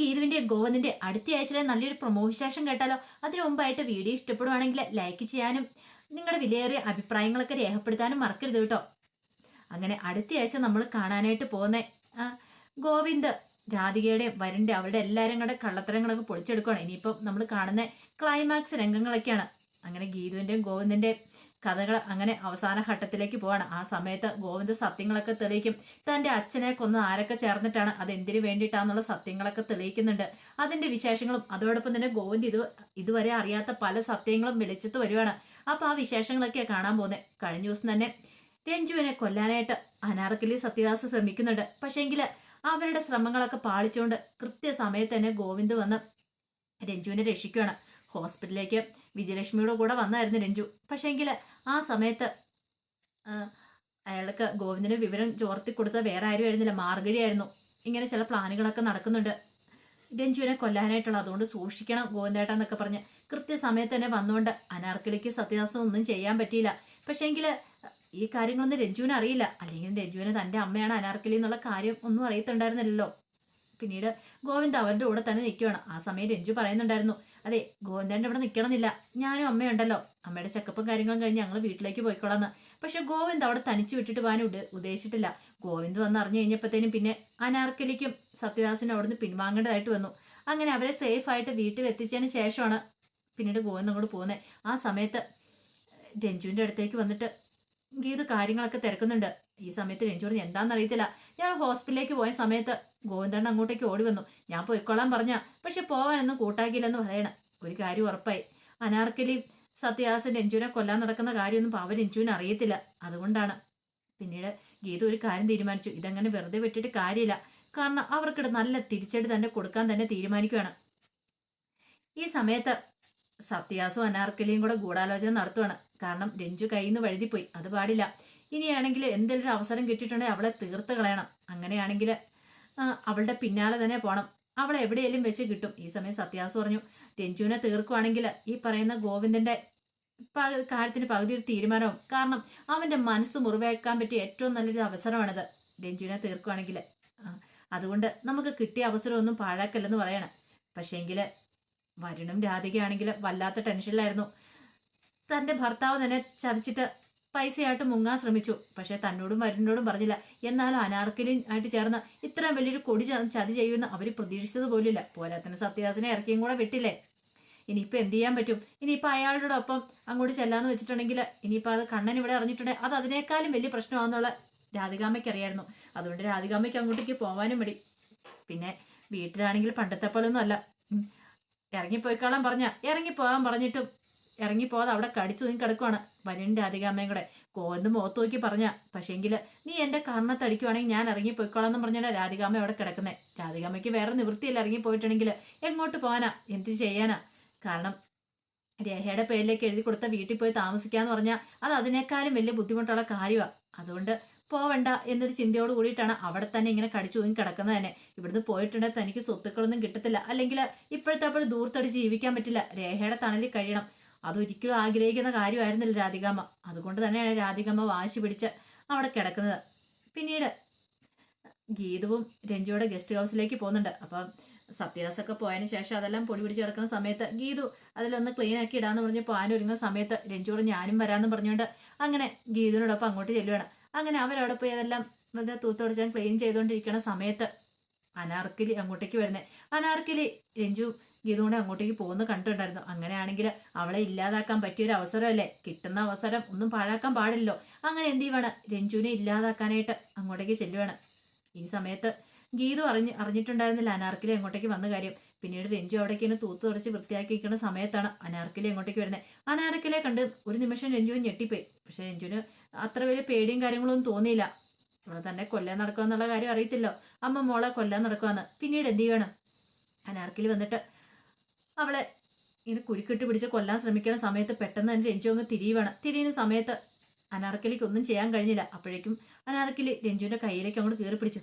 ഗീതുവിന്റെ ഗോവന്ദിന്റെ അടുത്ത ആഴ്ചയിലെ നല്ലൊരു പ്രൊമോ വിശേഷം കേട്ടാലോ? അതിനു മുമ്പായിട്ട് വീഡിയോ ഇഷ്ടപ്പെടുവാണെങ്കിൽ ലൈക്ക് ചെയ്യാനും നിങ്ങളുടെ വിലയേറിയ അഭിപ്രായങ്ങളൊക്കെ രേഖപ്പെടുത്താനും മറക്കരുത് കേട്ടോ. അങ്ങനെ അടുത്ത ആഴ്ച നമ്മൾ കാണാനായിട്ട് പോകുന്ന ഗോവിന്ദ് രാധികയുടെയും വരുണ്ടെ അവരുടെ എല്ലാവരും കൂടെ കള്ളത്തരങ്ങളൊക്കെ പൊളിച്ചെടുക്കുകയാണ് ഇനിയിപ്പം നമ്മൾ കാണുന്ന ക്ലൈമാക്സ് രംഗങ്ങളൊക്കെയാണ്. അങ്ങനെ ഗീതുവിന്റെയും ഗോവിന്ദിന്റെയും കഥകൾ അങ്ങനെ അവസാന ഘട്ടത്തിലേക്ക് പോവാണ്. ആ സമയത്ത് ഗോവിന്ദ് സത്യങ്ങളൊക്കെ തെളിയിക്കും. തന്റെ അച്ഛനെ കൊന്ന് ആരൊക്കെ ചേർന്നിട്ടാണ്? അത് എന്തിനു വേണ്ടിയിട്ടാന്നുള്ള സത്യങ്ങളൊക്കെ തെളിയിക്കുന്നുണ്ട്. അതിന്റെ വിശേഷങ്ങളും അതോടൊപ്പം തന്നെ ഗോവിന്ദ് ഇത് ഇതുവരെ അറിയാത്ത പല സത്യങ്ങളും വിളിച്ചത് വരുവാണ്. അപ്പം ആ വിശേഷങ്ങളൊക്കെ കാണാൻ പോകുന്നത് കഴിഞ്ഞ ദിവസം തന്നെ രഞ്ജുവിനെ കൊല്ലാനായിട്ട് അനാർക്കലി സത്യദാസ് ശ്രമിക്കുന്നുണ്ട്. പക്ഷേങ്കിൽ അവരുടെ ശ്രമങ്ങളൊക്കെ പാളിച്ചുകൊണ്ട് കൃത്യസമയത്ത് തന്നെ ഗോവിന്ദ് വന്ന് രഞ്ജുവിനെ രക്ഷിക്കുകയാണ് ഹോസ്പിറ്റലിലേക്ക് വിജയലക്ഷ്മിയുടെ കൂടെ വന്നായിരുന്നു രഞ്ജു. പക്ഷേങ്കിൽ ആ സമയത്ത് അയാൾക്ക് ഗോവിന്ദിന് വിവരം ചോർത്തി കൊടുത്ത വേറെ ആരും ആയിരുന്നില്ല. മാർഗഴിയായിരുന്നു ഇങ്ങനെ ചില പ്ലാനുകളൊക്കെ നടക്കുന്നുണ്ട്. രഞ്ജുവിനെ കൊല്ലാനായിട്ടുള്ള അതുകൊണ്ട് സൂക്ഷിക്കണം ഗോവിന്ദേട്ട എന്നൊക്കെ പറഞ്ഞ് കൃത്യസമയത്ത് തന്നെ വന്നുകൊണ്ട് അനാർക്കലിക്ക് സത്യദാസം ഒന്നും ചെയ്യാൻ പറ്റിയില്ല. പക്ഷേങ്കിൽ ഈ കാര്യങ്ങളൊന്നും രഞ്ജുവിന് അറിയില്ല അല്ലെങ്കിൽ രഞ്ജുവിന് തന്റെ അമ്മയാണ് അനാർക്കലി എന്നുള്ള കാര്യം ഒന്നും അറിയത്തുണ്ടായിരുന്നില്ലല്ലോ. പിന്നീട് ഗോവിന്ദ് അവരുടെ കൂടെ തന്നെ നിൽക്കുകയാണ്. ആ സമയം രഞ്ജു പറയുന്നുണ്ടായിരുന്നു അതെ ഗോവിന്ദന്റെ ഇവിടെ നിൽക്കണമെന്നില്ല. ഞാനും അമ്മയുണ്ടല്ലോ അമ്മയുടെ ചെക്കപ്പും കാര്യങ്ങളും കഴിഞ്ഞ് ഞങ്ങൾ വീട്ടിലേക്ക് പോയിക്കോളാന്ന്. പക്ഷെ ഗോവിന്ദ് അവിടെ തനിച്ച് വിട്ടിട്ട് പോകാൻ ഉദ്ദേശിച്ചിട്ടില്ല. ഗോവിന്ദ് വന്ന് അറിഞ്ഞു കഴിഞ്ഞപ്പോഴത്തേനും പിന്നെ അനാർക്കലിക്കും സത്യദാസിനും അവിടുന്ന് പിൻവാങ്ങേണ്ടതായിട്ട് വന്നു. അങ്ങനെ അവരെ സേഫ് ആയിട്ട് വീട്ടിൽ എത്തിച്ചതിന് ശേഷമാണ് പിന്നീട് ഗോവിന്ദ് അങ്ങോട്ട് പോകുന്നത് ആ സമയത്ത് രഞ്ജുവിന്റെ അടുത്തേക്ക് വന്നിട്ട് ഗീത് കാര്യങ്ങളൊക്കെ തിരക്കുന്നുണ്ട്. ഈ സമയത്ത് രഞ്ജു എന്താണെന്ന് അറിയത്തില്ല ഞങ്ങൾ ഹോസ്പിറ്റലിലേക്ക് പോയ സമയത്ത് ഗോവിന്ദണ്ണ അങ്ങോട്ടേക്ക് ഓടി വന്നു. ഞാൻ പോയിക്കോളാൻ പറഞ്ഞ പക്ഷെ പോവാനൊന്നും കൂട്ടാക്കിയില്ലെന്ന് പറയണം. ഒരു കാര്യം ഉറപ്പായി. അനാർക്കലി സത്യാസൻ രഞ്ജുവിനെ കൊല്ലാൻ നടക്കുന്ന കാര്യമൊന്നും പാവ രഞ്ജുവിന് അറിയത്തില്ല. അതുകൊണ്ടാണ്. പിന്നീട് ഗീത ഒരു കാര്യം തീരുമാനിച്ചു. ഇതങ്ങനെ വെറുതെ വിട്ടിട്ട് കാര്യമില്ല. കാരണം അവർക്കിടെ നല്ല തിരിച്ചടി തന്നെ കൊടുക്കാൻ തന്നെ തീരുമാനിക്കുകയാണ് ഈ സമയത്ത് സത്യാസും അനാർക്കലിയും കൂടെ ഗൂഢാലോചന നടത്തുവാണ്. കാരണം രഞ്ജു കയ്യിൽ നിന്ന് വഴുതിപ്പോയി. അത് പാടില്ല. ഇനിയാണെങ്കിൽ എന്തെങ്കിലും അവസരം കിട്ടിയിട്ടുണ്ടെങ്കിൽ അവളെ തീർത്ത് കളയണം. അങ്ങനെയാണെങ്കിൽ അവളുടെ പിന്നാലെ തന്നെ പോണം. അവളെ എവിടെയെങ്കിലും വെച്ച് കിട്ടും. ഈ സമയം സത്യാസ് പറഞ്ഞു രഞ്ജുവിനെ തീർക്കുവാണെങ്കിൽ ഈ പറയുന്ന ഗോവിന്ദന്റെ കാര്യത്തിന് പകുതി ഒരു തീരുമാനവും. കാരണം അവന്റെ മനസ്സ് മുറിവേക്കാൻ പറ്റിയ ഏറ്റവും നല്ലൊരു അവസരമാണിത്. രഞ്ജുവിനെ തീർക്കുവാണെങ്കിൽ. അതുകൊണ്ട് നമുക്ക് കിട്ടിയ അവസരമൊന്നും പാഴാക്കല്ലെന്ന് പറയണം. പക്ഷേങ്കിൽ വരുണും രാധികയാണെങ്കിൽ വല്ലാത്ത ടെൻഷനിലായിരുന്നു. തന്റെ ഭർത്താവ് തന്നെ ചതിച്ചിട്ട് പൈസയായിട്ട് മുങ്ങാൻ ശ്രമിച്ചു. പക്ഷെ തന്നോടും വരുന്നോടും പറഞ്ഞില്ല. എന്നാലും അനാർക്കലി ആയിട്ട് ചേർന്ന ഇത്രയും വലിയൊരു കൊടി ചതി ചെയ്യുമെന്ന് അവർ പ്രതീക്ഷിച്ചത് പോലില്ല പോരാത്തിന് സത്യദാസിനെ ഇറക്കിയും കൂടെ വിട്ടില്ലേ? ഇനിയിപ്പോൾ എന്ത് ചെയ്യാൻ പറ്റും? ഇനിയിപ്പോൾ അയാളുടെ ഒപ്പം അങ്ങോട്ട് ചെല്ലാന്ന് വെച്ചിട്ടുണ്ടെങ്കിൽ ഇനിയിപ്പോൾ അത് കണ്ണൻ ഇവിടെ അറിഞ്ഞിട്ടുണ്ടെങ്കിൽ അത് അതിനേക്കാളും വലിയ പ്രശ്നമാണെന്നുള്ള രാധികാമ്മയ്ക്ക് അറിയായിരുന്നു. അതുകൊണ്ട് രാധികാമ്മയ്ക്ക് അങ്ങോട്ടേക്ക് പോകാനും മടി. പിന്നെ വീട്ടിലാണെങ്കിൽ പണ്ടത്തെ പോലൊന്നും അല്ല ഇറങ്ങിപ്പോയിക്കോളാൻ പറഞ്ഞ. ഇറങ്ങിപ്പോകാൻ പറഞ്ഞിട്ടും ഇറങ്ങിപ്പോകാതെ അവിടെ കടിച്ചു നീ കിടക്കുവാണ്. വരുണിന്റെ അധികാമ്മയും കൂടെ. കോന്ന് മുഖത്ത് നോക്കി പറഞ്ഞ പക്ഷേങ്കിൽ നീ എന്റെ കർണത്തടിക്കുവാണെങ്കിൽ ഞാൻ ഇറങ്ങി പോയിക്കോളാം എന്ന് പറഞ്ഞാൽ രാധികാമ്മ അവിടെ കിടക്കുന്നേ. രാധികാമ്മയ്ക്ക് വേറെ നിവൃത്തിയില്ല ഇറങ്ങി പോയിട്ടുണ്ടെങ്കിൽ എങ്ങോട്ട് പോകാനാ? എന്ത് ചെയ്യാനാ? കാരണം രേഖയുടെ പേരിലേക്ക് എഴുതി കൊടുത്ത വീട്ടിൽ പോയി താമസിക്കാന്ന് പറഞ്ഞാൽ അത് അതിനേക്കാളും വലിയ ബുദ്ധിമുട്ടുള്ള കാര്യമാണ് അതുകൊണ്ട് പോവണ്ട എന്നൊരു ചിന്തയോട് കൂടിയിട്ടാണ് അവിടെ തന്നെ ഇങ്ങനെ കടിച്ചു തൂങ്ങി കിടക്കുന്നത് തന്നെ. ഇവിടുന്ന് പോയിട്ടുണ്ടെങ്കിൽ തനിക്ക് സ്വത്തുക്കളൊന്നും കിട്ടത്തില്ല. അല്ലെങ്കിൽ ഇപ്പോഴത്തെ അപ്പോൾ ദൂർത്തടി ജീവിക്കാൻ പറ്റില്ല. രേഖയുടെ തണലിൽ കഴിയണം. അതൊരിക്കലും ആഗ്രഹിക്കുന്ന കാര്യമായിരുന്നില്ല രാധികാമ്മ. അതുകൊണ്ട് തന്നെയാണ് രാധികാമ്മ വാശി പിടിച്ച് അവിടെ കിടക്കുന്നത്. പിന്നീട് ഗീതവും രഞ്ജുയുടെ ഗസ്റ്റ് ഹൗസിലേക്ക് പോകുന്നുണ്ട്. അപ്പം സത്യദാസൊക്കെ പോയതിന് ശേഷം അതെല്ലാം പൊടി പിടിച്ച് കിടക്കുന്ന സമയത്ത് ഗീതു അതിലൊന്ന് ക്ലീൻ ആക്കി ഇടാന്ന് പറഞ്ഞപ്പോൾ പോകാൻ ഒരുങ്ങുന്ന സമയത്ത് രഞ്ജുവിടെ ഞാനും വരാമെന്ന് പറഞ്ഞുകൊണ്ട് അങ്ങനെ ഗീതുവിനോടൊപ്പം അങ്ങോട്ട് ചെല്ലുവാണ്. അങ്ങനെ അവരവിടെ പോയി അതെല്ലാം തൂത്തുടച്ചാൻ ക്ലീൻ ചെയ്തുകൊണ്ടിരിക്കുന്ന സമയത്ത് അനാർക്കലി അങ്ങോട്ടേക്ക് വരുന്നത് അനാർക്കലി രഞ്ജു ഗീതുകൊണ്ട് അങ്ങോട്ടേക്ക് പോകുന്ന കണ്ടിട്ടുണ്ടായിരുന്നു. അങ്ങനെയാണെങ്കിൽ അവളെ ഇല്ലാതാക്കാൻ പറ്റിയൊരു അവസരമല്ലേ? കിട്ടുന്ന അവസരം ഒന്നും പാഴാക്കാൻ പാടില്ലല്ലോ. അങ്ങനെ എന്ത് ചെയ്യുവാണ്? രഞ്ജുവിനെ ഇല്ലാതാക്കാനായിട്ട് അങ്ങോട്ടേക്ക് ചെല്ലുവാണ്. ഈ സമയത്ത് ഗീതു അറിഞ്ഞ് അറിഞ്ഞിട്ടുണ്ടായിരുന്നില്ല അനാർക്കലി അങ്ങോട്ടേക്ക് വന്ന കാര്യം. പിന്നീട് രഞ്ജു അവിടേക്ക് ഇങ്ങനെ തൂത്ത് തുടച്ച് വൃത്തിയാക്കി നിൽക്കുന്ന സമയത്താണ് അനാർക്കലി അങ്ങോട്ടേക്ക് വരുന്നത് അനാർക്കലിയെ കണ്ട് ഒരു നിമിഷം രഞ്ജുവിന് ഞെട്ടിപ്പോയി. പക്ഷെ രഞ്ജുവിന് അത്ര വലിയ പേടിയും കാര്യങ്ങളൊന്നും തോന്നിയില്ല. ഇവിടെ തന്നെ കൊല്ലാൻ നടക്കുക എന്നുള്ള കാര്യം അറിയത്തില്ലോ. അമ്മ മോളെ കൊല്ലാൻ നടക്കുവാന്ന്. പിന്നീട് എന്ത് ചെയ്യണം? അനാർക്കിൽ വന്നിട്ട് അവളെ ഇങ്ങനെ കുരുക്കിട്ട് പിടിച്ച് കൊല്ലാൻ ശ്രമിക്കുന്ന സമയത്ത് പെട്ടെന്ന് തന്നെ രഞ്ജു അങ്ങ് തിരിയുവാണ്. തിരിയുന്ന സമയത്ത് അനാർക്കലിക്ക് ഒന്നും ചെയ്യാൻ കഴിഞ്ഞില്ല. അപ്പോഴേക്കും അനാർക്കലി രഞ്ജുവിന്റെ കയ്യിലേക്ക് അങ്ങോട്ട് കീറി പിടിച്ചു.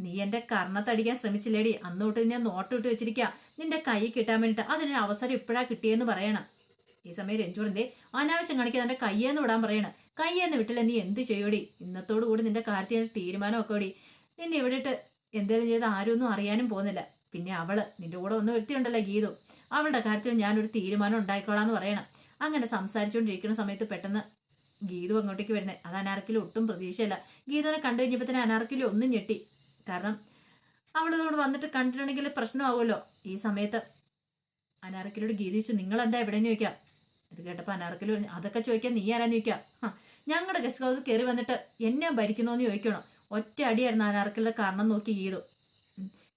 നീ എന്റെ കർണത്തടിക്കാൻ ശ്രമിച്ചില്ലേടി. അന്ന് തൊട്ട് ഞാൻ നോട്ടിട്ട് വെച്ചിരിക്കുക നിന്റെ കൈ കിട്ടാൻ വേണ്ടിയിട്ട് അതിനൊരു അവസരം ഇപ്പോഴാണ് കിട്ടിയെന്ന് പറയണം. ഈ സമയം രഞ്ജുവിന്റെ അനാവശ്യം കാണിക്കാൻ എന്റെ കയ്യെന്ന് വിടാൻ പറയണം. കയ്യെന്ന് വിട്ടില്ല നീ എന്ത് ചെയ്യോടി? ഇന്നത്തോടു കൂടി നിന്റെ കാര്യത്തിൽ തീരുമാനമൊക്കെ ഓടി നിന്നെ ഇവിടെ ഇട്ട് എന്തെങ്കിലും ചെയ്ത് ആരും ഒന്നും അറിയാനും പോകുന്നില്ല. പിന്നെ അവൾ നിന്റെ കൂടെ ഒന്ന് ഒരുത്തിയുണ്ടല്ലോ ഗീതു. അവളുടെ കാര്യത്തിൽ ഞാനൊരു തീരുമാനം ഉണ്ടായിക്കോളാന്ന് പറയണം. അങ്ങനെ സംസാരിച്ചുകൊണ്ടിരിക്കുന്ന സമയത്ത് പെട്ടെന്ന് ഗീതു അങ്ങോട്ടേക്ക് വരുന്നത് അത് അനാർക്കിലും ഒട്ടും പ്രതീക്ഷയില്ല. ഗീതുവിനെ കണ്ടു കഴിഞ്ഞപ്പോൾ തന്നെ അനാർക്കിലും ഒന്നും ഞെട്ടി. കാരണം അവളോട് വന്നിട്ട് കണ്ടിട്ടുണ്ടെങ്കിൽ പ്രശ്നമാവുമല്ലോ. ഈ സമയത്ത് അനാർക്കിലോട് ഗീതിച്ചു എന്താ എവിടെയെന്ന് ചോദിക്കാം? ഇത് കേട്ടപ്പോൾ അനാർക്കിൽ പറഞ്ഞു അതൊക്കെ ചോദിക്കാൻ നീ ആരാന്ന് ചോദിക്കാം? ആ ഞങ്ങളുടെ ഗസ്റ്റ് ഹൗസ് കയറി വന്നിട്ട് എന്നെ ഭരിക്കണമെന്ന് ചോദിക്കണം. ഒറ്റ അടിയായിരുന്നു അനാർക്കിലെ കാരണം നോക്കി ഗീതു.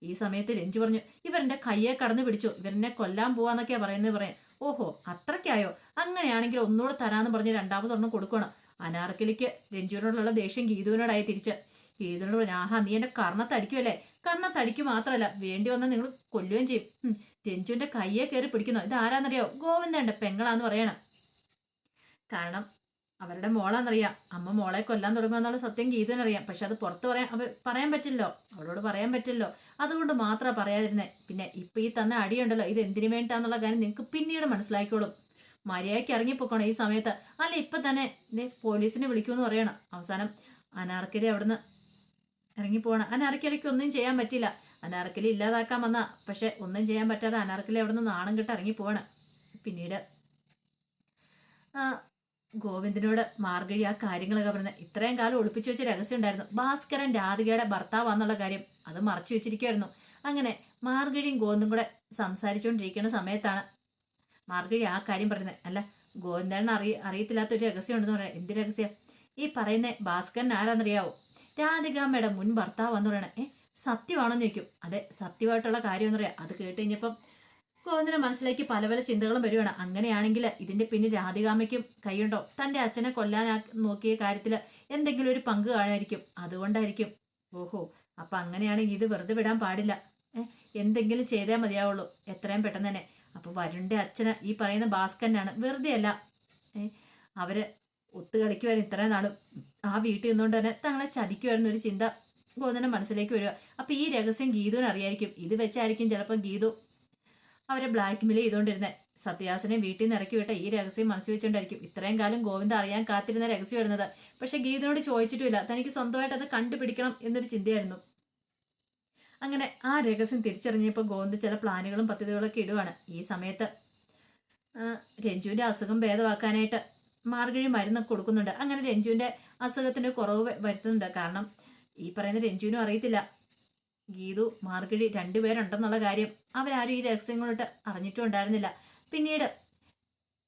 ഈ സമയത്ത് രഞ്ജു പറഞ്ഞു ഇവരെന്റെ കയ്യെ കടന്നു പിടിച്ചു ഇവരെന്നെ കൊല്ലാൻ പോവാന്നൊക്കെയാ പറയുന്നത് പറയാൻ ഓഹോ അത്രയ്ക്കായോ? അങ്ങനെയാണെങ്കിൽ ഒന്നുകൂടെ തരാമെന്ന് പറഞ്ഞ് രണ്ടാമതൊരെണ്ണം കൊടുക്കണം. അനാർക്കലിക്ക് രഞ്ജുവിനോടുള്ള ദേഷ്യം ഗീതുവിനോടായി തിരിച്ച്. ഗീതുവിനോട് പറഞ്ഞു ആഹാ നീ എന്റെ കർണത്തടിക്കുമല്ലേ കർണത്തടിക്കു മാത്രമല്ല വേണ്ടി വന്നാൽ നിങ്ങൾ കൊല്ലുകയും ചെയ്യും. ഉം. രഞ്ജുവിന്റെ കയ്യെ കയറി പിടിക്കുന്നു. ഇത് ആരാന്നറിയോ ഗോവിന്ദന്റെ പെങ്ങളാന്ന് പറയണം. കാരണം അവരുടെ മോളാന്നറിയാം. അമ്മ മോളെ കൊല്ലാൻ തുടങ്ങുമെന്നുള്ള സത്യം ഗീതുവിനറിയാം. പക്ഷെ അത് പുറത്ത് പറയാൻ അവർ പറയാൻ പറ്റില്ലോ അവളോട് പറയാൻ പറ്റില്ലോ അതുകൊണ്ട് മാത്രമാണ് പറയാതിരുന്നേ. പിന്നെ ഇപ്പൊ ഈ തന്ന അടിയുണ്ടല്ലോ. ഇത് എന്തിനു വേണ്ടിട്ടാന്നുള്ള കാര്യം നിങ്ങൾക്ക് പിന്നീട് മനസ്സിലാക്കിക്കോളും. മര്യാദയ്ക്ക് ഇറങ്ങിപ്പോക്കണം ഈ സമയത്ത്? അല്ല ഇപ്പൊ തന്നെ പോലീസിനെ വിളിക്കുമെന്ന് പറയണം. അവസാനം അനാർക്കരി അവിടുന്ന് ഇറങ്ങിപ്പോകണം അനാർക്കലിക്ക് ഒന്നും ചെയ്യാൻ പറ്റില്ല. അനാർക്കലി ഇല്ലാതാക്കാൻ വന്ന. പക്ഷെ ഒന്നും ചെയ്യാൻ പറ്റാതെ അനാർക്കലി നിന്ന് നാണം കിട്ട് ഇറങ്ങിപ്പോവാണ് പിന്നീട് ഗോവിന്ദനോട് മാർഗഴി ആ കാര്യങ്ങളൊക്കെ പറഞ്ഞത് ഇത്രയും കാലം ഒളിപ്പിച്ചു വെച്ച രഹസ്യം ഉണ്ടായിരുന്നു. ഭാസ്കരൻ രാധികയുടെ ഭർത്താവാന്നുള്ള കാര്യം അത് മറച്ചു വെച്ചിരിക്കുമായിരുന്നു അങ്ങനെ മാർഗഴിയും ഗോവിന്ദും കൂടെ സംസാരിച്ചുകൊണ്ടിരിക്കുന്ന സമയത്താണ് മാർഗഴി ആ കാര്യം പറയുന്നത്. അല്ല ഗോവിന്ദൻ അറിയ അറിയത്തില്ലാത്ത ഒരു രഹസ്യം ഉണ്ടെന്ന് പറയാം. എന്ത് രഹസ്യം? ഈ പറയുന്ന ഭാസ്കരൻ ആരാന്നറിയാവോ? രാധികാമ്മയുടെ മുൻ ഭർത്താവെന്ന് പറയണേ ഏ സത്യമാണെന്ന് ചോദിക്കും. അതെ സത്യമായിട്ടുള്ള കാര്യം എന്ന് പറയാം. അത് കേട്ട് കഴിഞ്ഞപ്പം ഗോവിന്ദന്റെ മനസ്സിലേക്ക് പല പല ചിന്തകളും വരുവാണ്. അങ്ങനെയാണെങ്കിൽ ഇതിന്റെ പിന്നിൽ രാധികാമയ്ക്കും കൈയുണ്ടോ? തന്റെ അച്ഛനെ കൊല്ലാൻ നോക്കിയ കാര്യത്തിൽ എന്തെങ്കിലും ഒരു പങ്ക് കാണുമായിരിക്കും. അതുകൊണ്ടായിരിക്കും. ഓഹോ അപ്പൊ അങ്ങനെയാണെങ്കിൽ ഇത് വെറുതെ വിടാൻ പാടില്ല. എന്തെങ്കിലും ചെയ്തേ മതിയാവുള്ളൂ. എത്രയും പെട്ടെന്ന് തന്നെ. അപ്പൊ വരുണിന്റെ അച്ഛന് ഈ പറയുന്ന ഭാസ്കരനാണ് വെറുതെ അല്ല അവർ ഒത്തു കളിക്കുമായിരുന്നു ഇത്രയും നാളും. ആ വീട്ടിൽ നിന്നുകൊണ്ട് തന്നെ തങ്ങളെ ചതിക്കുമായിരുന്നു ഒരു ചിന്ത ഗോതന്റെ മനസ്സിലേക്ക് വരിക. അപ്പൊ ഈ രഹസ്യം ഗീതുവിന് അറിയായിരിക്കും. ഇത് വെച്ചായിരിക്കും ചിലപ്പോൾ ഗീതു അവരെ ബ്ലാക്ക് മെയിൽ ചെയ്തുകൊണ്ടിരുന്നത് സത്യാസനെ വീട്ടിൽ നിന്ന് ഇറക്കി വിട്ട ഈ രഹസ്യം മനസ്സിൽ വെച്ചുകൊണ്ടായിരിക്കും ഇത്രയും കാലം ഗോവിന്ദ അറിയാൻ കാത്തിരുന്ന രഹസ്യം വരുന്നത് പക്ഷെ ഗീതനോട് ചോദിച്ചിട്ടുമില്ല. തനിക്ക് സ്വന്തമായിട്ട് അത് കണ്ടുപിടിക്കണം എന്നൊരു ചിന്തയായിരുന്നു. അങ്ങനെ ആ രഹസ്യം തിരിച്ചറിഞ്ഞപ്പോൾ ഗോവിന്ദ് ചില പ്ലാനുകളും പദ്ധതികളൊക്കെ ഇടുവാണ്. ഈ സമയത്ത് രഞ്ജുവിന്റെ അസുഖം ഭേദമാക്കാനായിട്ട് മാർഗഴി മരുന്നൊക്കെ കൊടുക്കുന്നുണ്ട്. അങ്ങനെ രഞ്ജുവിന്റെ അസുഖത്തിന് കുറവ് വരുത്തുന്നുണ്ട്. കാരണം ഈ പറയുന്ന രഞ്ജുവിനും അറിയത്തില്ല. ഗീതു മാർഗഴി രണ്ടുപേരുണ്ടെന്നുള്ള കാര്യം അവരാരും ഈ രഹസ്യം കൊണ്ടിട്ട് അറിഞ്ഞിട്ടും ഉണ്ടായിരുന്നില്ല പിന്നീട്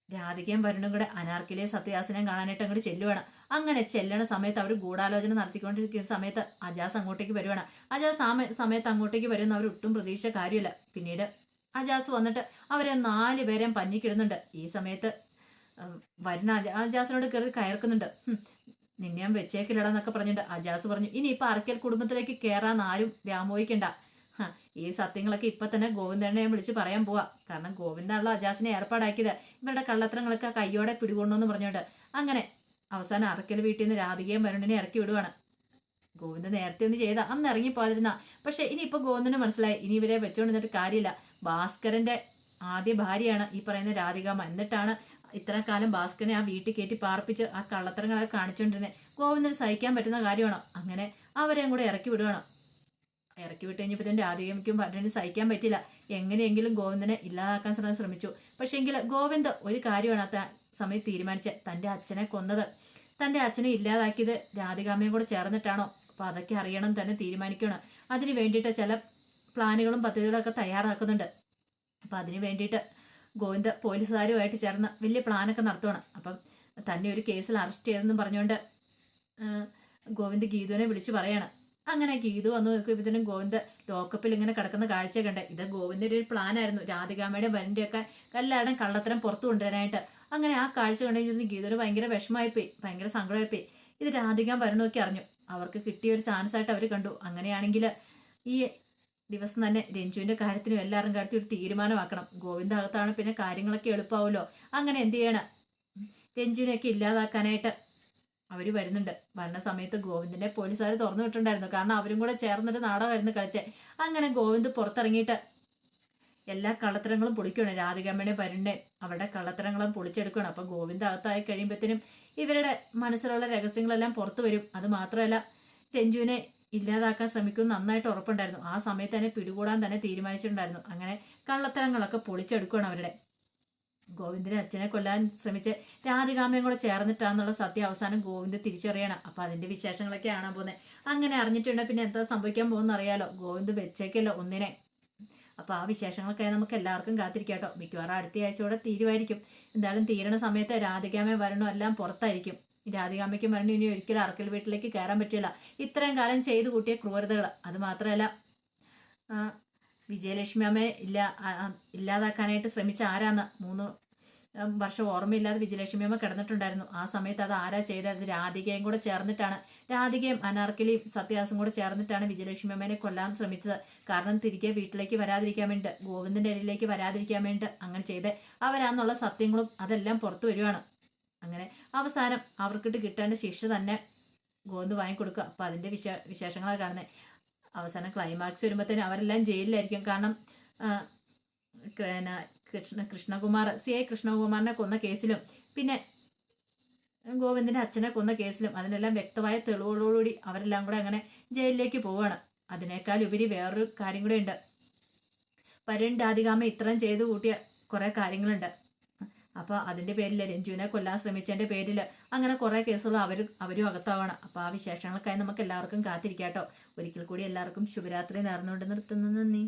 രാധികയും വരുണും കൂടെ അനാർക്കിലെ സത്യാസനം കാണാനായിട്ട് അങ്ങോട്ട് ചെല്ലുവാണ്. അങ്ങനെ ചെല്ലണ സമയത്ത് അവർ ഗൂഢാലോചന നടത്തിക്കൊണ്ടിരിക്കുന്ന സമയത്ത് അജാസ് അങ്ങോട്ടേക്ക് വരുവാണ്. അജാസ് ആ സമയത്ത് അങ്ങോട്ടേക്ക് വരുന്ന അവർ ഒട്ടും പ്രതീക്ഷ കാര്യമില്ല. പിന്നീട് അജാസ് വന്നിട്ട് അവരെ നാല് പേരെയും പഞ്ഞിക്കിടുന്നുണ്ട്. ഈ സമയത്ത് അജ- അജാസിനോട് കയറി കയർക്കുന്നുണ്ട്. നിന്നെ ഞാൻ വെച്ചേക്കില്ലടാന്നൊക്കെ പറഞ്ഞിട്ട് അജാസ് പറഞ്ഞു ഇനി ഇപ്പൊ അറക്കൽ കുടുംബത്തിലേക്ക് കയറാൻ ആരും വ്യാമോഹിക്കണ്ട ഈ സത്യങ്ങളൊക്കെ ഇപ്പൊ തന്നെ ഗോവിന്ദനെ ഞാൻ വിളിച്ച് പറയാൻ പോവാ. കാരണം ഗോവിന്ദാണല്ലോ അജാസിനെ ഏർപ്പാടാക്കിയത്. ഇവരുടെ കള്ളത്തരങ്ങളൊക്കെ കയ്യോടെ പിടികൊണ്ടെന്ന് പറഞ്ഞുകൊണ്ട് അങ്ങനെ അവസാനം അറക്കൽ വീട്ടിൽ നിന്ന് രാധികയും വരുണിനെ ഇറക്കി വിടുവാണ്. ഗോവിന്ദൻ നേരത്തെ ഒന്ന് ചെയ്ത അന്ന് ഇറങ്ങിപ്പോതിരുന്ന പക്ഷെ ഇനി ഇപ്പൊ ഗോവിന്ദന് മനസ്സിലായി. ഇനി ഇവരെ വെച്ചോണ്ടിരുന്നിട്ട് കാര്യമില്ല. ഭാസ്കരന്റെ ആദ്യ ഭാര്യയാണ് ഈ പറയുന്ന രാധികാമ്മ എന്നിട്ടാണ് ഇത്ര കാലം ഭാസ്കരനെ ആ വീട്ടിൽ കയറ്റി പാർപ്പിച്ച് ആ കള്ളത്തരങ്ങളൊക്കെ കാണിച്ചുകൊണ്ടിരുന്നത് ഗോവിന്ദന് സഹിക്കാൻ പറ്റുന്ന കാര്യമാണോ? അങ്ങനെ അവരെയും കൂടെ ഇറക്കി വിടുകയാണോ ഇറക്കി വിട്ട് കഴിഞ്ഞപ്പോൾ തന്നെ രാധികയ്ക്കും ഭരണന് സഹിക്കാൻ പറ്റില്ല. എങ്ങനെയെങ്കിലും ഗോവിന്ദനെ ഇല്ലാതാക്കാൻ ശ്രമം ശ്രമിച്ചു. പക്ഷേങ്കിൽ ഗോവിന്ദ് ഒരു കാര്യമാണ് ആ സമയത്ത് തീരുമാനിച്ചത് തന്റെ അച്ഛനെ കൊന്നത്. തന്റെ അച്ഛനെ ഇല്ലാതാക്കിയത് രാധികാമ്മയും കൂടെ ചേർന്നിട്ടാണോ? അപ്പോൾ അതൊക്കെ അറിയണം തന്നെ തീരുമാനിക്കണം അതിന് വേണ്ടിയിട്ട് ചില പ്ലാനുകളും പദ്ധതികളൊക്കെ തയ്യാറാക്കുന്നുണ്ട്. അപ്പോൾ അതിന് വേണ്ടിയിട്ട് ഗോവിന്ദ് പോലീസുകാരുമായിട്ട് ചേർന്ന് വലിയ പ്ലാനൊക്കെ നടത്തുവാണ്. അപ്പം തന്നെ ഒരു കേസിൽ അറസ്റ്റ് ചെയ്തെന്നും പറഞ്ഞുകൊണ്ട് ഗോവിന്ദ് ഗീതുവിനെ വിളിച്ച് പറയാണ്. അങ്ങനെ ഗീതു വന്നു നോക്കിയപ്പോഴത്തേനും ഗോവിന്ദ് ലോക്കപ്പിൽ ഇങ്ങനെ കിടക്കുന്ന കാഴ്ച കണ്ട് ഇത് ഗോവിന്ദിന്റെ ഒരു പ്ലാനായിരുന്നു. രാധികാമ്മയുടെ വരന്റെയൊക്കെ എല്ലാവരുടെയും കള്ളത്തരം പുറത്തു കൊണ്ടുവരാനായിട്ട്. അങ്ങനെ ആ കാഴ്ച കണ്ടു കഴിഞ്ഞാൽ ഗീതുവിന് ഭയങ്കര വിഷമമായിപ്പോയി ഭയങ്കര സങ്കടമായിപ്പോയി. ഇത് രാധികാം വരണമൊക്കെ അറിഞ്ഞു. അവർക്ക് കിട്ടിയ ഒരു ചാൻസ് ആയിട്ട് അവർ കണ്ടു. അങ്ങനെയാണെങ്കിൽ ഈ ദിവസം തന്നെ രഞ്ജുവിന്റെ കാര്യത്തിനും എല്ലാവരും കാര്യത്തിൽ ഒരു തീരുമാനമാക്കണം. ഗോവിന്ദ അകത്താണ് പിന്നെ കാര്യങ്ങളൊക്കെ എളുപ്പമാവുമല്ലോ അങ്ങനെ എന്ത് ചെയ്യണം? രഞ്ജുവിനെയൊക്കെ ഇല്ലാതാക്കാനായിട്ട് അവർ വരുന്നുണ്ട്. വരുന്ന സമയത്ത് ഗോവിന്ദിനെ പോലീസുകാർ തുറന്നു വിട്ടിട്ടുണ്ടായിരുന്നു. കാരണം അവരും കൂടെ ചേർന്നിട്ട് നാടകമായിരുന്നു കളിച്ചേ. അങ്ങനെ ഗോവിന്ദ് പുറത്തിറങ്ങിയിട്ട് എല്ലാ കള്ളത്തരങ്ങളും പൊളിക്കണം രാധികമ്മയുടെ വരുണ്ണെ അവരുടെ കള്ളത്തരങ്ങളും പൊളിച്ചെടുക്കണം അപ്പൊ ഗോവിന്ദ് അകത്തായി കഴിയുമ്പോഴത്തേനും ഇവരുടെ മനസ്സിലുള്ള രഹസ്യങ്ങളെല്ലാം പുറത്തു വരും. അത് മാത്രമല്ല രഞ്ജുവിനെ ഇല്ലാതാക്കാൻ ശ്രമിക്കുമെന്ന് നന്നായിട്ട് ഉറപ്പുണ്ടായിരുന്നു. ആ സമയത്ത് തന്നെ പിടികൂടാൻ തന്നെ തീരുമാനിച്ചിട്ടുണ്ടായിരുന്നു. അങ്ങനെ കള്ളത്തരങ്ങളൊക്കെ പൊളിച്ചെടുക്കുകയാണ് അവരുടെ. ഗോവിന്ദനെ അച്ഛനെ കൊല്ലാൻ ശ്രമിച്ച് രാധികാമയും കൂടെ ചേർന്നിട്ടാന്നുള്ള സത്യം അവസാനം ഗോവിന്ദ് തിരിച്ചറിയണം. അപ്പൊ അതിന്റെ വിശേഷങ്ങളൊക്കെ കാണാൻ പോകുന്നത് അങ്ങനെ അറിഞ്ഞിട്ടുണ്ട്. പിന്നെ എന്താ സംഭവിക്കാൻ പോകുന്ന അറിയാലോ. ഗോവിന്ദ് വെച്ചേക്കല്ലോ ഒന്നിനെ. അപ്പൊ ആ വിശേഷങ്ങളൊക്കെ നമുക്ക് എല്ലാവർക്കും കാത്തിരിക്കാം കേട്ടോ. മിക്കവാറും അടുത്ത ആഴ്ചയോടെ തീരുമായിരിക്കും. എന്തായാലും തീരണ സമയത്ത് രാധികാമയും വരണോ എല്ലാം പുറത്തായിരിക്കും. രാധികാമ്മയ്ക്കും മരണം ഇനി ഒരിക്കലും അറക്കൽ വീട്ടിലേക്ക് കയറാൻ പറ്റില്ല. ഇത്രയും കാലം ചെയ്തു കൂട്ടിയ ക്രൂരതകൾ. അത് മാത്രമല്ല വിജയലക്ഷ്മി അമ്മയെ ഇല്ല ഇല്ലാതാക്കാനായിട്ട് ശ്രമിച്ച ആരാന്ന്? മൂന്ന് വർഷം ഓർമ്മയില്ലാതെ വിജയലക്ഷ്മി അമ്മ കിടന്നിട്ടുണ്ടായിരുന്നു. ആ സമയത്ത് അത് ആരാ ചെയ്തത്? രാധികയും കൂടെ ചേർന്നിട്ടാണ്. രാധികയും അനാർക്കലിയും സത്യാസും കൂടെ ചേർന്നിട്ടാണ് വിജയലക്ഷ്മി അമ്മേനെ കൊല്ലാൻ ശ്രമിച്ചത്. കാരണം തിരികെ വീട്ടിലേക്ക് വരാതിരിക്കാൻ വേണ്ടി ഗോവിന്ദന്റെ അരിയിലേക്ക് വരാതിരിക്കാൻ വേണ്ടി അങ്ങനെ ചെയ്ത്. അവരാന്നുള്ള സത്യങ്ങളും അതെല്ലാം പുറത്തു വരുവാണ്. അങ്ങനെ അവസാനം അവർക്കിട്ട് കിട്ടേണ്ട ശിക്ഷ തന്നെ ഗോന്ത് വാങ്ങിക്കൊടുക്കുക. അപ്പം അതിന്റെ വിശേ വിശേഷങ്ങളാണ് കാണുന്നത് അവസാനം ക്ലൈമാക്സ് വരുമ്പോഴത്തേനും അവരെല്ലാം ജയിലിലായിരിക്കും. കാരണം കൃഷ്ണ കൃഷ്ണകുമാർ സി ഐ കൃഷ്ണകുമാറിനെ കൊന്ന കേസിലും പിന്നെ ഗോവിന്ദന്റെ അച്ഛനെ കൊന്ന കേസിലും അതിനെല്ലാം വ്യക്തമായ തെളിവുകളോടുകൂടി അവരെല്ലാം കൂടെ അങ്ങനെ ജയിലിലേക്ക് പോവുകയാണ് അതിനേക്കാൾ ഉപരി വേറൊരു കാര്യം കൂടെ ഉണ്ട്. പരുൺ ഇത്രയും ചെയ്തു കൂട്ടിയ കുറേ കാര്യങ്ങളുണ്ട്. അപ്പോൾ അതിന്റെ പേരിൽ രഞ്ജുവിനെ കൊല്ലാൻ ശ്രമിച്ചതിന്റെ പേരിൽ അങ്ങനെ കുറേ കേസുകൾ അവർ അവരും അകത്താവണം. അപ്പോൾ ആ വിശേഷങ്ങൾക്കായി നമുക്ക് എല്ലാവർക്കും കാത്തിരിക്കാം കേട്ടോ ഒരിക്കൽ കൂടി എല്ലാവർക്കും ശുഭരാത്രി നേർന്നുകൊണ്ട് നിർത്തുന്നു. നന്ദി.